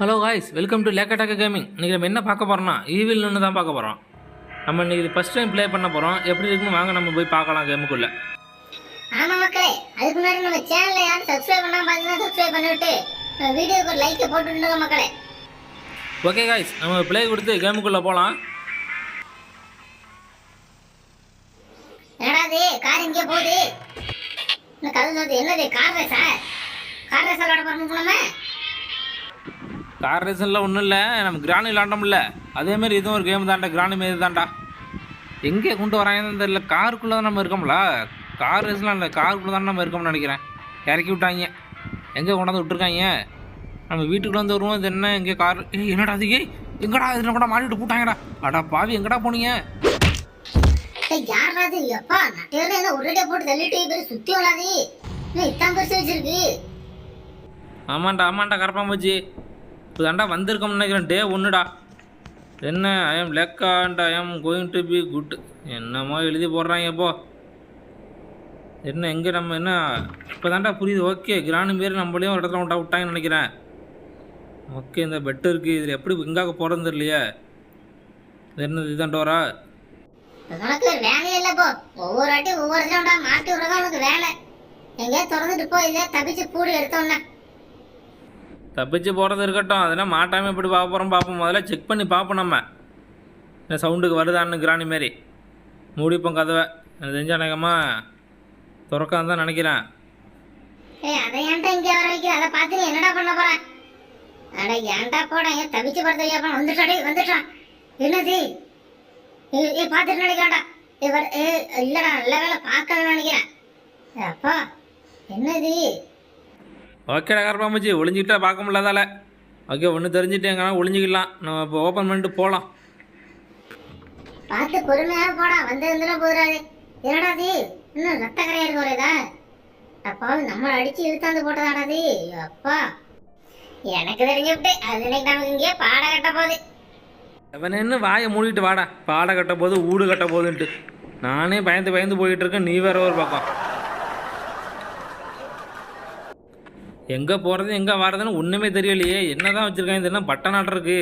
Hello guys welcome to லேக்கட்டாக்க gaming இன்றைக்கி நம்ம என்ன பார்க்க போகிறோம்னா ஈவில் ஒன்று தான் பார்க்க போகிறோம் நம்ம இன்றைக்கி ஃபஸ்ட் டைம் ப்ளே பண்ண போகிறோம் எப்படி இருக்குன்னு வாங்க நம்ம போய் பார்க்கலாம் கேமுக்குள்ளே ஆமா மக்களே அதுக்கு முன்னாடி நம்ம சேனலை யாரும் சப்ஸ்கிரைப் பண்ணாம பார்த்தீங்கன்னா சப்ஸ்கிரைப் பண்ணிவிட்டு வீடியோக்கு ஒரு லைக்கை போட்டுருங்க மக்களே. ஓகே காய்ஸ் நம்ம ப்ளே கொடுத்து கேமுக்குள்ளே போகலாம் என்னடா இது? கார் இங்கே போகுது. இன்னும் கதை என்னது? கார் ரேஸா கார் ரேஸ் விளையாட போகிறோம் போனோமே கார் ரேசன்லாம் ஒன்றும் இல்லை. நம்ம கிராணி விளாண்டோம்ல. அதேமாரி இதுவும் ஒரு கேம் தான்டா. கிராணி மாரி தான்டா எங்கே கொண்டு வராங்கன்னு தெரியல. காருக்குள்ளே தான் நம்ம இருக்கோம்ல. கார் ரேஸ்லாம் இல்லை காருக்குள்ளே தான் நம்ம இருக்கோம்னு நினைக்கிறேன். இறக்கி விட்டாங்க. எங்கே கொண்டாந்து விட்டுருக்காங்க? நம்ம வீட்டுக்குள்ள வந்து வருவோம் இது என்ன? எங்கே கார் என்னடா அது ஏய் எங்கடா? இதில் கூட மாட்டிட்டு போட்டாங்கடா. அடா பாவி எங்கடா போனீங்க? யாரா இது? எப்பா நட்டையில என்ன ஒரேடியா போட்டு தள்ளிட்டு பேர் சுத்தி வளாது இன்னும் இத்தான் பெருசு வச்சிருக்கு ஆமாண்டா ஆமாண்டா கரப்பாம்பூச்சி இப்போ தாண்டா வந்திருக்கோம்னு நினைக்கிறேன். டே ஒன்றுடா என்ன I am leg and I am going to be good என்னமோ எழுதி போடுறாங்க இப்போ. என்ன எங்கே நம்ம என்ன? இப்போ தாண்டா புரியுது. ஓகே கிராணி மாரி நம்மளையும் ஒரு இடத்துல விட்டா விட்டாங்கன்னு நினைக்கிறேன். ஓகே இந்த பெட்டு இருக்குது இதில் எப்படி எங்காக போகிறது தெரியலையே. இது என்னது இதுதான் டோரா உனக்கு வேலையே இல்லை போ. ஒவ்வொரு வாட்டி ஒவ்வொரு மாட்டி விடுறதா உனக்கு வேலை. எங்கேயா திறந்துட்டு போ. இதே தப்பிச்சு பூடி எடுத்தோன்னே. தப்பிச்சு போகிறது இருக்கட்டும். அதெல்லாம் மாட்டாமல் எப்படி பார்க்க போகிறோம் பார்ப்போம். முதல்ல செக் பண்ணி பார்ப்போம் நம்ம. இந்த சவுண்டுக்கு வருதான்னு கிராணி மாரி. மூடிப்போம் கதவை. எனக்கு தெரிஞ்ச அநேகமாக திறக்கான்னு தான் நினைக்கிறேன். ஏய் அதை ஏன்டா இங்கே வர வைக்கிற? அதை பார்த்து நீ என்னடா பண்ண போகிறேன் அட ஏன்டா போட? ஏன் தவிச்சு படுத்த வைப்பா வந்துட்டாடே வந்துட்டான் என்னது? ஏய் பார்த்துட்டு ஏ இல்லடா நல்ல வேலை பார்க்கணும்னு நினைக்கிறேன். அப்பா என்னது? ஓகேடா கரப்பாம்பூச்சி ஒளிஞ்சிக்கிட்டா பார்க்க முடியாதால. ஓகே ஒன்று தெரிஞ்சுட்டு எங்கன்னா ஒளிஞ்சிக்கலாம் நம்ம இப்போ ஓப்பன் பண்ணிட்டு போகலாம் பார்த்து பொறுமையாக போடா வந்து வந்துட போதுறாது. என்னடா இது இன்னும் ரத்த கரையா இருக்கு ஒரேதா அப்பா நம்மளை அடிச்சு இழுத்தாந்து போட்டதாடா இது அப்பா. எனக்கு தெரிஞ்சுவிட்டு அது இன்னைக்கு நமக்கு இங்கே பாட கட்ட போகுது. அவன் என்ன வாயை மூடிட்டு வாடா. பாடை கட்ட போது ஊடு கட்ட போதுன்ட்டு நானே பயந்து பயந்து போயிட்டு இருக்கேன். நீ வேற ஒரு பக்கம். எங்கே போகிறது எங்கே வர்றதுன்னு ஒன்றுமே தெரியலையே. என்ன தான் வச்சுருக்காங்க இது என்ன பட்டன் ஆட்டம் இருக்கு.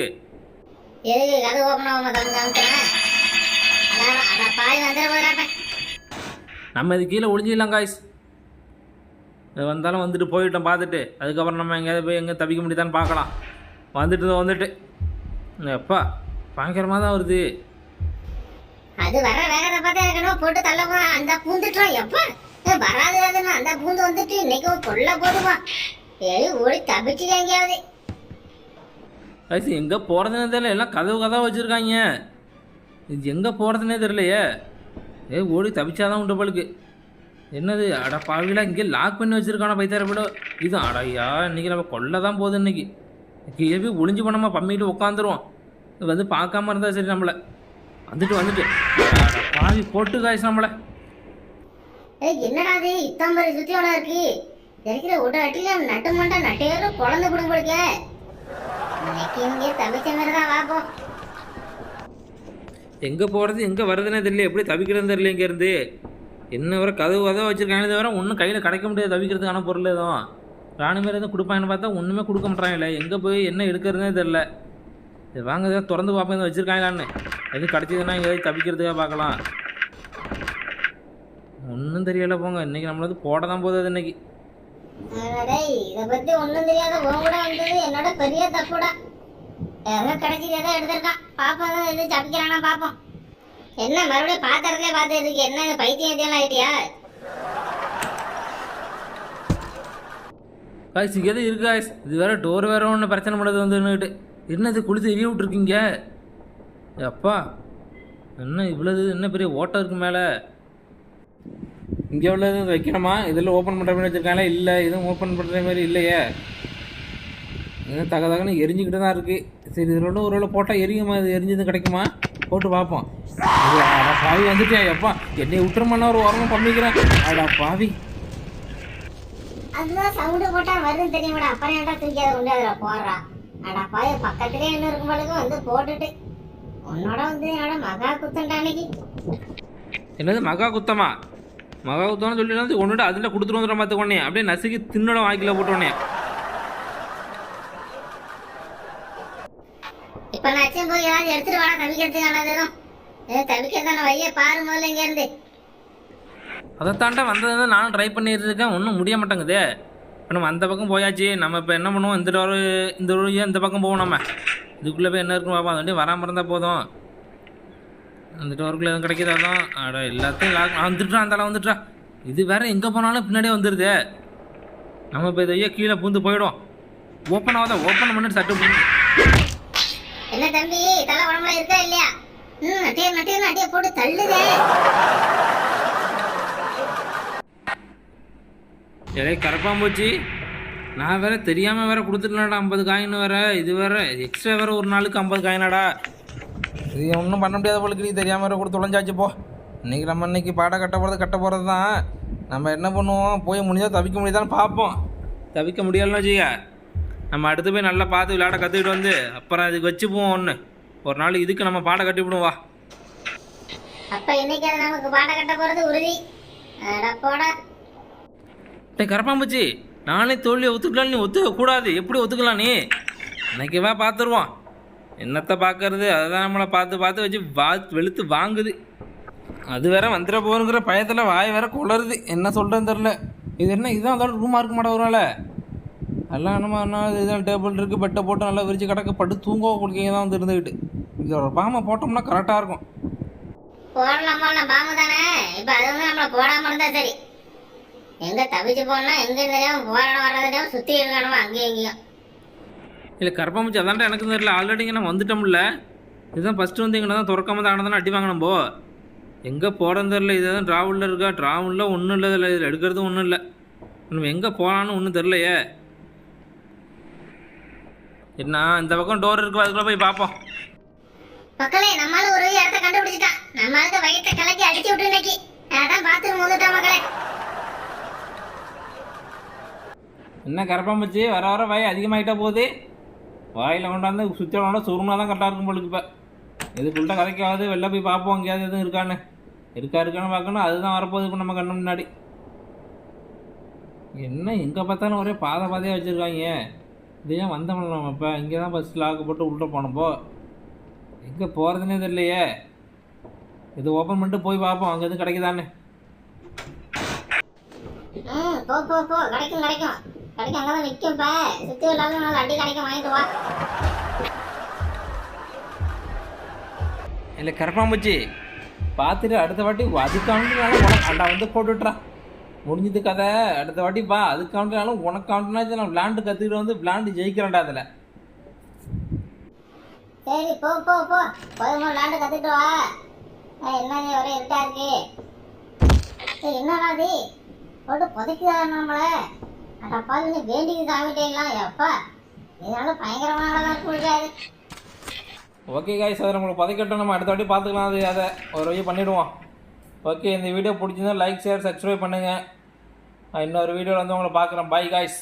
எதுக்கு கதை ஓப்பன் ஆகாம காமிக்கிறேன் நம்ம இது கீழே ஒளிஞ்சிடலாம் காய்ஸ் வந்தாலும் வந்துட்டு போயிட்டோம் பார்த்துட்டு. அதுக்கப்புறம் நம்ம எங்கேயாவது போய் எங்கே தப்பிக்க முடியுதான்னு பார்க்கலாம். வந்துட்டு வந்துட்டு. எப்பா பயங்கரமாக தான் வருது. அது வர வேகத்தை பார்த்தா இருக்கணும் போட்டு தள்ள போறான் அந்த பூந்துட்டோம் எப்ப? வராது அதுன்னு அந்த பூந்து வந்துட்டு இன்னைக்கு கொல்ல போதுமா ஏய் ஓடி தப்பிச்சு எங்கேயாவது காய்ஸ் எங்கே போகிறதுனே தெரியல. எல்லாம் கதவு கதவு வச்சுருக்காங்க. இது எங்கே போகிறதுனே தெரியலையே. ஏ ஓடி தப்பிச்சாதான் உண்டு பழுக்கு என்னது? அட பாவிலா இங்கே லாக் பண்ணி வச்சுருக்கான பைத்தாரப்படோ இது அடையா இன்றைக்கி நம்ம கொல்ல தான் போகுது இன்னைக்கு. கீழே போய் ஒளிஞ்சு போனோமா பம்மிட்டு உட்காந்துருவோம் வந்து பார்க்காம இருந்தால் சரி நம்மளை. வந்துட்டு வந்துட்டு. பாவி போட்டு காய்ஸ் நம்மளை. என்னடா இது? இத்தாம்பரி இருக்கிற ஒரு அட்டில நட்டு மண்டா நட்டையோட குழந்தை பிடிங்க பிடிக்க இன்னைக்கு இங்கே தவிச்ச மாதிரி தான் வாப்போம் எங்கே போகிறது எங்கே வருதுன்னே தெரியல. எப்படி தவிக்கிறதுன்னு தெரியல இங்கேருந்து என்ன வர கதவு கதவை வச்சுருக்காங்க தவிர ஒன்றும் கையில் கிடைக்க முடியாது தவிக்கிறதுக்கான பொருள் எதுவும் ராணி மாரி எதுவும் கொடுப்பாங்கன்னு பார்த்தா ஒன்றுமே கொடுக்க மாட்டாங்கல்ல. எங்கே போய் என்ன எடுக்கிறதுனே தெரில இது வாங்க எதாவது திறந்து பார்ப்போம் எதுவும் வச்சுருக்காங்களான்னு. எதுவும் கிடச்சிதுன்னா எங்கேயாவது தவிக்கிறதுக்காக பார்க்கலாம். ஒன்றும் தெரியலை போங்க. இன்றைக்கி நம்மளது போட தான் போகுது அது இன்னைக்கு. இத பத்தி ஒண்ணும் தெரியாத உன் கூட வந்தது என்னோட பெரிய தப்புடா. ஏதோ கிடைச்சது ஏதோ எடுத்திருக்கான் பாப்போம் தான் எது சமைக்கிறானா பாப்போம். என்ன மறுபடியும் பாத்திரத்துல பார்த்து இருக்கு. என்ன பைத்தியம் இதெல்லாம் ஆயிட்டியா? காய்ஸ் இங்கே எதுவும் இருக்கு காய்ஸ் இது வேற டோர் வேற ஒன்று பிரச்சனை பண்ணுறது வந்துன்னுட்டு என்னது குளித்து எரிய விட்ருக்கீங்க அப்பா என்ன இவ்வளவு என்ன பெரிய ஓட்டம் இருக்கு மேலே? இங்கே உள்ளது வைக்கணுமா? இதெல்லாம் ஓப்பன் பண்ணுற மாதிரி வச்சுருக்காங்களா? இல்லை. இதுவும் ஓப்பன் பண்ணுற மாதிரி இல்லையே. இது தக தகன்னு எரிஞ்சுக்கிட்டு தான் இருக்குது சரி இதில் ஒரு வேளை போட்டால் எரியுமா? இது எரிஞ்சது கிடைக்குமா? போட்டு பார்ப்போம். பாவி வந்துட்டேன் எப்பா என்னை விட்டுருமாண்ணா ஒரு உரமும் பண்ணிக்கிறேன். அடா பாவி. அதுதான் சவுண்டு போட்டா வருதுன்னு தெரியுமாடா? அப்புறம் ஏன்டா தூக்கி அதை கொண்டு அதில் போடுறா? அடா பாய பக்கத்துலேயே என்ன இருக்கும் பொழுது வந்து போட்டுட்டு. உன்னோட வந்து என்னோட மகா குத்தண்டா அன்னைக்கு. என்னது மகா குத்தமா? மகா குத்தம்னு சொல்லி ஒன்றுட்டு அதில் கொடுத்துட்டு வந்துடும் பார்த்து உடனே அப்படியே நசுக்கி தின்னோட வாய்க்கில் போட்ட உடனே எப்பனாச்சும் போய் ஏதாவது எடுத்துட்டு வாடா தவிக்கிறதுக்கான எதுவும் தவிக்கிறதான வழியை பாரு முதல்ல இங்க இருந்து. அதை தாண்டா வந்தது நானும் ட்ரை பண்ணிட்டு இருக்கேன் ஒன்றும் முடிய மாட்டேங்குதே. இப்போ நம்ம அந்த பக்கம் போயாச்சு. நம்ம இப்போ என்ன பண்ணுவோம்? இந்த ஒரு இந்த ஒரு இந்த பக்கம் போவோம் நம்ம. இதுக்குள்ளே போய் என்ன இருக்குன்னு பார்ப்போம். அது வராமல் இருந்தால் போதும். அந்த டோருக்குள்ளே எதுவும் கிடைக்கிறதா தான் அட எல்லாத்தையும் லாக் வந்துட்டுறான் அந்த ஆளா வந்துட்டுறா இது வேற எங்கே போனாலும் பின்னாடியே வந்துடுதே நம்ம இப்போ இதையே கீழே பூந்து போயிடும். ஓப்பன் ஆகாத? ஓப்பன் பண்ணிட்டு சட்டு என்ன தம்பி தலை உடம்புல இருக்கா இல்லையா? ம் நட்டிய நட்டிய நட்டிய போட்டு தள்ளுதே. இலை கரப்பாம்பூச்சி நான் வேற தெரியாமல் வேற கொடுத்துட்டேன்டா ஐம்பது காயின்னு வேற. இது வேற எக்ஸ்ட்ரா வேற ஒரு நாளுக்கு ஐம்பது காயினாடா. இது ஒன்றும் பண்ண முடியாத போலுக்கு நீ தெரியாமல் கொடுத்து தொலைஞ்சாச்சு போ. இன்னைக்கு நம்ம இன்னைக்கு பாடம் கட்ட போகிறது கட்ட போகிறது தான். நம்ம என்ன பண்ணுவோம்? போய் முடிஞ்சால் தவிக்க முடியுதான்னு பார்ப்போம். தவிக்க முடியலன்னு வச்சுக்க நம்ம அடுத்து போய் நல்லா பார்த்து விளையாட கற்றுக்கிட்டு வந்து அப்புறம் அதுக்கு வச்சுப்போம் ஒன்று ஒரு நாள் இதுக்கு நம்ம பாடம் கட்டி விடுவோம் வா. அப்ப இன்னைக்கு அது நமக்கு பாட கட்ட போறது உறுதி. அட போடா. டேய் கரப்பாம்பூச்சி நானே தோல்வியை ஒத்துக்கலாம் நீ ஒத்துக்க கூடாது எப்படி ஒத்துக்கலாம் நீ? இன்னைக்கு வா பார்த்துருவோம். என்னத்தை பார்க்கறது அதை தான் நம்மளை பார்த்து பார்த்து வச்சு வா வெளுத்து வாங்குது. அது வேற வந்துட போகுங்கிற பயத்தில் வாய் வேற குளருது. என்ன சொல்கிறேன்னு தெரில இது என்ன இதுதான் அதோட ரூமாக இருக்க மாட்டேன் ஒரு எல்லாம் என்னமா என்ன இதுதான் டேபிள் இருக்குது பெட்டை போட்டு நல்லா விரிச்சு கிடக்க பட்டு தூங்க பிடிக்கிங்க தான் வந்து இருந்துக்கிட்டு இதோட பாமை போட்டோம்னா கரெக்டாக இருக்கும். போடலாம்? போடலாம் பாம்பு தானே. இப்போ அது வந்து நம்மளை போடாமல் இருந்தால் சரி. எங்கே தவிச்சு போனா எங்கே இருந்தாலும் போராட வர்றதுலையும் சுற்றி இருக்கணுமா அங்கேயும் இங்கேயும். இல்லை கரப்பாம்பூச்சி அதான்டா எனக்கு தெரியல. ஆல்ரெடி இங்கே நான் வந்துட்டோம்ல. இதுதான் ஃபஸ்ட்டு வந்து இங்கே தான் திறக்காம தான் தானே அடி வாங்கணும் போ. எங்கே போகிறதுன்னு தெரில இதுதான் ட்ராவலில் இருக்கா? ட்ராவலில் ஒன்றும் இல்லை. இதில் இதில் எடுக்கிறதும் ஒன்றும் இல்லை. நம்ம எங்கே போகலான்னு ஒன்றும் தெரிலையே என்ன இந்த பக்கம் டோர் இருக்கு அதுக்குள்ளே போய் பார்ப்போம். மக்களே நம்மளால ஒரு இடத்த கண்டுபிடிச்சிட்டான். நம்மளுக்கு வயிற்ற கலக்கி அடிச்சு விட்டு இன்னைக்கு. அதான் பாத்துட்டு வந்துட்டோம் மக்களே. என்ன கரப்பாம்பூச்சி வர வர வாய் அதிகமாகிட்டா போகுது? வாயில் கொண்டாந்து சுற்றி கொண்டா சுருமா தான் கரெக்டாக இருக்கும் போலுக்கு இப்போ. இது ஃபுல்லாக கதைக்காது வெளில போய் பார்ப்போம் எங்கேயாவது எதுவும் இருக்கான்னு. இருக்கா இருக்கான்னு பார்க்கணும் அதுதான் வரப்போகுது இப்போ நம்ம கண்ணு முன்னாடி. என்ன எங்கே பார்த்தாலும் ஒரே பாதை பாதையாக வச்சுருக்காங்க. இது ஏன் வந்தோம்ல நம்ம இப்போ இங்கே தான் ஃபஸ்ட் லாக்கு போட்டு உள்ளே போனப்போ எங்கே போகிறதுனே தெரியலையே. இது ஓப்பன் பண்ணிட்டு போய் பார்ப்போம் அங்கே எதுவும் கிடைக்குதானே போ போ போ. கிடைக்கும் கிடைக்கும். கிடைக்கும் அங்கதான் நிக்கும் இப்ப சுத்தி இல்லாத நாள் அடி கிடைக்கும் வாங்கிட்டு வா. இல்லை கரப்பாம்பூச்சி பார்த்துட்டு அடுத்த வாட்டி அதுக்காண்டினாலும் உனக்கு அண்டா வந்து போட்டுட்றா முடிஞ்சது கதை. அடுத்த வாட்டி பா அதுக்காண்டினாலும் உனக்கு காண்டினாச்சும் நான் விளாண்டு கற்றுக்கிட்டு வந்து விளாண்டு ஜெயிக்கிறேன்டா அதில். சரி போ போ போ. போதுமா விளாண்டு கத்துட்டு வா. என்ன நீ ஒரே இருட்டா இருக்கு. என்னடா இது? போட்டு புதைக்குதா நம்மள? அடப்பா நீ வேண்டிக்கு சாமிட்டீங்களா? எப்பா இதனால பயங்கரமான இருக்கு முடியாது ஓகே காய்ஸ் அதை நம்மளுக்கு பதைக்கட்டும். நம்ம அடுத்த வாட்டி பார்த்துக்கலாம். அது அதை ஒரு வழி பண்ணிவிடுவோம் ஓகே இந்த வீடியோ பிடிச்சிருந்தா லைக் ஷேர் சப்ஸ்கிரைப் பண்ணுங்கள் இன்னொரு வீடியோவில் வந்து உங்களை பார்க்குறேன். Bye guys